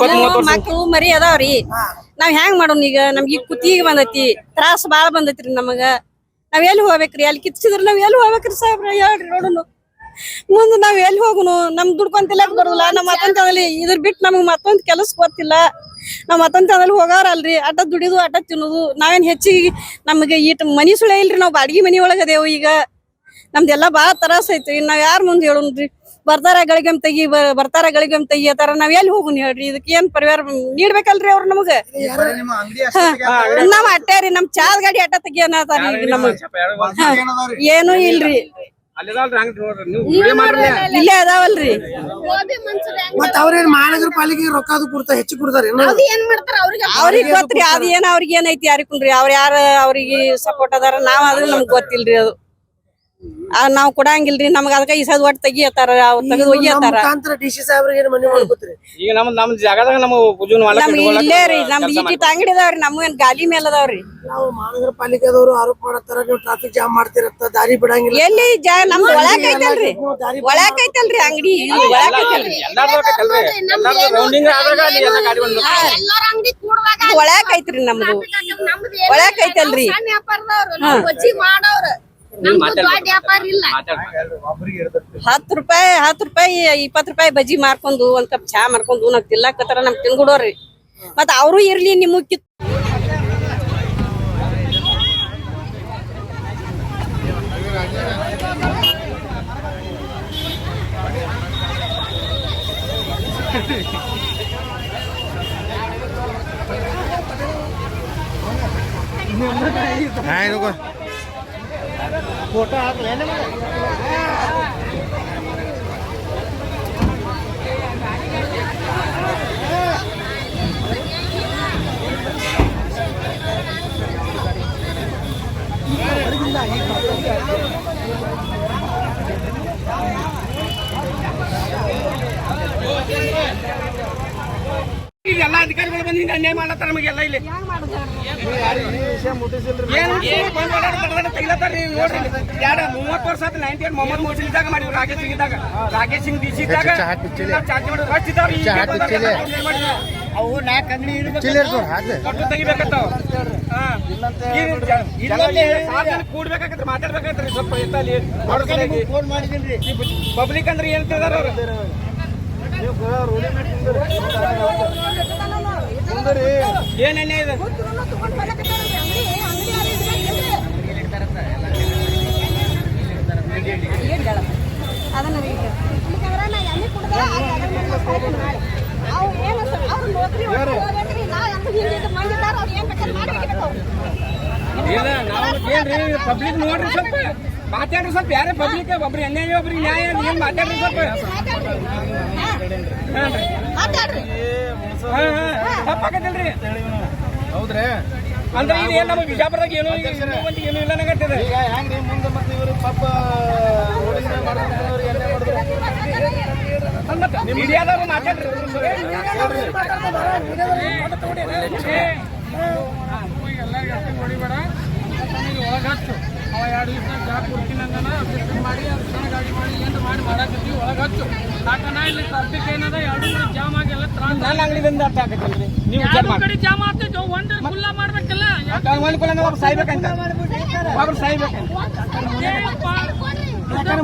ಇಪ್ಪತ್ತ್ ಮೂವತ್ತು ವರ್ಷ. ಮಕ್ಳು ಮರಿ ಅದಾವ್ರಿ ನಾವ್ ಹೆಂಗ್ ಮಾಡೋಣ ಈಗ? ನಮ್ಗೆ ಈಗ ಕುತ್ತಿಗೆ ಬಂದೈತಿ. ತ್ರಾಸ ಬಾಳ ಬಂದೈತ್ರಿ ನಮಗ. ನಾವ್ ಎಲ್ಲಿ ಹೋಗ್ಬೇಕ್ರಿ? ಅಲ್ಲಿ ಕಿತ್ಸಿದ್ರೆ ನಾವ್ ಎಲ್ಲಿ ಹೋಗ್ಬೇಕ್ರಿ ಸಾಹೇಬ್ರ? ಹೇಳ್ರಿ ನೋಡುನು. ಮುಂದ್ ನಾವ್ ಎಲ್ಲಿ ಹೋಗುನು? ನಮ್ ದುಡ್ಕೊಂತಿಲ್ಲ ಬರುದಿಲ್ಲ. ನಮ್ ಮತ್ತೊಂದಲ್ಲಿ ಇದ್ರ ಬಿಟ್ಟು ನಮಗ್ ಮತ್ತೊಂದ್ ಕೆಲಸ ಗೊತ್ತಿಲ್ಲ. ನಾವ್ ಮತ್ತೊಂದ್ ತನದಲ್ಲಿ ಹೋಗಾರಲ್ರಿ ಅಟ ದುಡಿದು ಅಟ ತಿನ್ನುದು. ನಾವೇನ್ ಹೆಚ್ಚಿಗೆ ನಮ್ಗೆ ಈಟ್ ಮನಿ ಸುಳೆ ಇಲ್ರಿ. ನಾವ್ ಬಾಡಿಗೆ ಮನಿ ಒಳಗದೇವು ಈಗ. ನಮ್ದೆಲ್ಲಾ ಬಾಳ ತ್ರಾಸ ಐತ್ರಿ. ನಾವ್ ಯಾರ್ ಮುಂದ್ ಹೇಳುನ್ರಿ? ಬರ್ತಾರ ಗಳಿಗಮ್ ತೆಗಿ ಬ- ಬರ್ತಾರ ಗಳಿಗಮ್ ತೆಗಿ ಅತಾರ ನಾವ್ ಎಲ್ಲಿ ಹೋಗುನ್ ಹೇಳ್ರಿ? ಇದಕ್ಕೆ ಏನ್ ಪರಿಹಾರ ನೀಡ್ಬೇಕಲ್ರಿ ಅವ್ರ ನಮಗ? ನಾವ್ ಅಟ್ಟೆ ರೀ ನಮ್ ಚಾದ್ ಗಾಡಿ ಅಟ್ಟ ತೆಗಿ ಅನ್ನತಾರ ಈಗ ನಮಗ್. ಏನು ಇಲ್ರಿ. ಇಲ್ಲೇ ಅದಾವಲ್ರಿ. ಮತ್ತ ಅವ್ರೇನ್ ಮಹಾನಗರ ಪಾಲಿಕೆ ರೊಕ್ಕ ಅದು ಕೊಡ್ತಾ ಹೆಚ್ಚು ಕೊಡ್ತಾರ ಏನ್? ಮಾಡ್ತಾರ ಅವ್ರಿಗೆ ಅವ್ರಿಗೆ ಗೊತ್ತ್ರಿ ಅದು ಏನ್ ಅವ್ರಿಗೆ ಏನೈತಿ ಯಾರಿಗುನ್ರಿ ಅವ್ರ ಯಾರ ಅವ್ರಿಗೆ ಸಪೋರ್ಟ್ ಅದಾರ ನಾವ್ ಅದ್ರ ನಮ್ಗ್ ಗೊತ್ತಿಲ್ರಿ ಅದು. ನಾವ್ ಕೊಡಂಗಿಲ್ರಿ ನಮ್ಗ ಅದಕ್ಕ ಈ ಸದ್ ಒಟ್ಟು ತೆಗಿಯತ್ತಾರ ಅವ್ರ ತೆಗೆದು ಒಯ್ಯತಾರ ಈಗ ನಮ್ ನಮ್ ಜಾಗದಾಗ ನಮ್ಮ ಪೂಜನ್ ನಮ್ಗೆ ಇಲ್ಲೇ ರೀ ನಮ್ದು ಇಟ್ಟಿಟ್ ಅಂಗಡಿ ಅದಾವ್ರಿ ನಮ್ಮ ಏನ್ ಗಾಲಿ ಮೇಲದವ್ರಿ ಅದಾವ್ರಿ. ನಾವು ಮಹಾನಗರ ಪಾಲಿಕೆದವರು ಆರೋಪ ಮಾಡತ್ತಾರ ನೀವು ಟ್ರಾಫಿಕ್ ಜಾಮ್ ಮಾಡ್ತಿರತ್ತ ದಾರಿ ಬಿಡಂಗಿಲ್ಲ. ಎಲ್ಲಿ ಜಾ ನಮ್ದು ಒಳಕ್ ಐತಲ್ರಿ. ಒಳಕ್ ಐತಲ್ರಿ ಅಂಗಡಿ ಒಳಕ್ ಐತಲ್ರಿ. ರೌಂಡಿಂಗ್ ಆದಾಗ ಅಲ್ಲಿ ಗಾಡಿ ಬಂದು ಎಲ್ಲಾರ ಅಂಗಡಿ ಕೂಡುವಾಗ ಇದು ಒಳಕ್ ಐತ್ರಿ ನಮ್ದು. ನಮ್ದು ಒಳಕ್ ಐತಲ್ರಿ. ಸಣ್ಣ ವ್ಯಾಪಾರದವ್ರು ನಾವು ಮಾಡೋರು. ಹತ್ತು ರೂಪಾಯಿ ಹತ್ತು ರೂಪಾಯಿ ಇಪ್ಪತ್ತು ರೂಪಾಯಿ ಬಜ್ಜಿ ಮಾರ್ಕೊಂಡು ಒಂದ್ ಕಪ್ ಚಾ ಮಾರ್ಕೊಂಡು ನಾವ್ ತಿನ್ಲಾಕತ್ತಾರ ನಮ್ ತಿನ್ಗುಡೋರಿ ಮತ್ತ ಅವರು ಇರ್ಲಿ ನಿಮಗ್ ಕಿತ್ ಫೋಟೋ ಹಾಕಲೇ ಈ ಈಗ ಎಲ್ಲ ಅಧಿಕಾರಿಗಳು ಬಂದು ಹಿಂಗ ಅನ್ಯಾಯ ಮಾಡತ್ತಾರ ನಮಗೆಲ್ಲ ಇಲ್ಲಿ. ತೆಗಿಲತ್ತಾರ ನೋಡ್ರಿ. ಎರಡು ಮೂವತ್ತು ವರ್ಷ ಆಯ್ತು ನೈನ್ಟಿ ಏಟ್ ಮೊಹಮ್ಮದ್ ಇದ್ದಾಗ ಮಾಡಿದ್ರು ರಾಕೇಶ್ ಸಿಂಗ್ ಇದ್ದಾಗ. ರಾಕೇಶ್ ಸಿಂಗ್ ಡಿ ಇದ್ದಾಗ ಚಾರ್ಜ್ ಮಾಡಿದ್ರು. ಇದ್ದಾವ್ರಿ? ಅವು ನಾಲ್ಕು ಅಂಗಡಿ ಕಟ್ಟು ಸ್ವಲ್ಪ ಎತ್ತಲ್ಲಿ. ಪಬ್ಲಿಕ್ ಅಂದ್ರೆ ಏನ್ ತಿಳಿದಾರ ಅವ್ರು? ಇಲ್ಲ ನಾವು ಏನ್ರಿ ಪಬ್ಲಿಕ್ ನೋಡ್ರಿ ಸ್ವಲ್ಪ. ಮಾತಾಡ್ರಿ ಸ್ವಲ್ಪ ಯಾರೇ ಪಬ್ಲಿಕ್ ಒಬ್ರು ಅನ್ಯಾಯ ಒಬ್ರಿಗೆ ನ್ಯಾಯ ಏನ್ ಮಾತಾಡ್ರಿ ಸ್ವಲ್ಪ. ತಪ್ಪಾಗತ್ತಲ್ರಿ ಹೌದ್ರಿ ಅಂದ್ರೆ ಇದು ಏನ್ ನಮ್ಮ ಬಿಜಾಪುರದಾಗ ಏನು ಏನು ಇಲ್ಲ ನಂಗಟ್ಟಿದೆ ಈಗ ಹೆಂಗ್ರಿ ಮುಂದೆ ಮತ್ತೆ ಇವರು ಪಾಪ ಮೀಡಿಯಾದವ್ರು ಮಾತಾಡ್ರಿ ಹೊಡಿಬೇಡ ಒಳಗೆ ಹಚ್ಚು ಅವ ಎರಡು ದಿವಸ ಜಾಬ್ ಕೊಡ್ತೀನಿ ಅಂದನ ಮಾಡಿ ಅದು ಸಣ್ಣ ಗಾಡಿ ಮಾಡಿ ಏನು ಮಾಡಿ ಮಾಡಾಕತ್ತೀವಿ ಒಳಗೆ ಹಚ್ಚು ಯಾಕನ ಇಲ್ಲಿ ಟ್ರಾಫಿಕ್ ಏನದ ಎರಡು ಕಡೆ ಜಾಮ್ ಆಗಿಲ್ಲ ತ್ರಾಸ ನನ್ನ ಅಂಗಡಿದಿಂದ ಅರ್ಥ ಆಗತ್ತಲ್ರಿ ನೀವು ವಿಚಾರ ಎರಡು ಮಾಡಿ ಕಡೆ ಜಾಮ್ ಆಗ್ತೈತೆ ಒಂದು ಕುಲ್ಲ ಮಾಡ್ಬೇಕಲ್ಲ. ಒಂದು ಕುಲ ನಾವು ಸಾಯ್ಬೇಕಂತ. ಒಬ್ರು ಸಾಯ್ಬೇಕಂತ. ಯಾಕೆ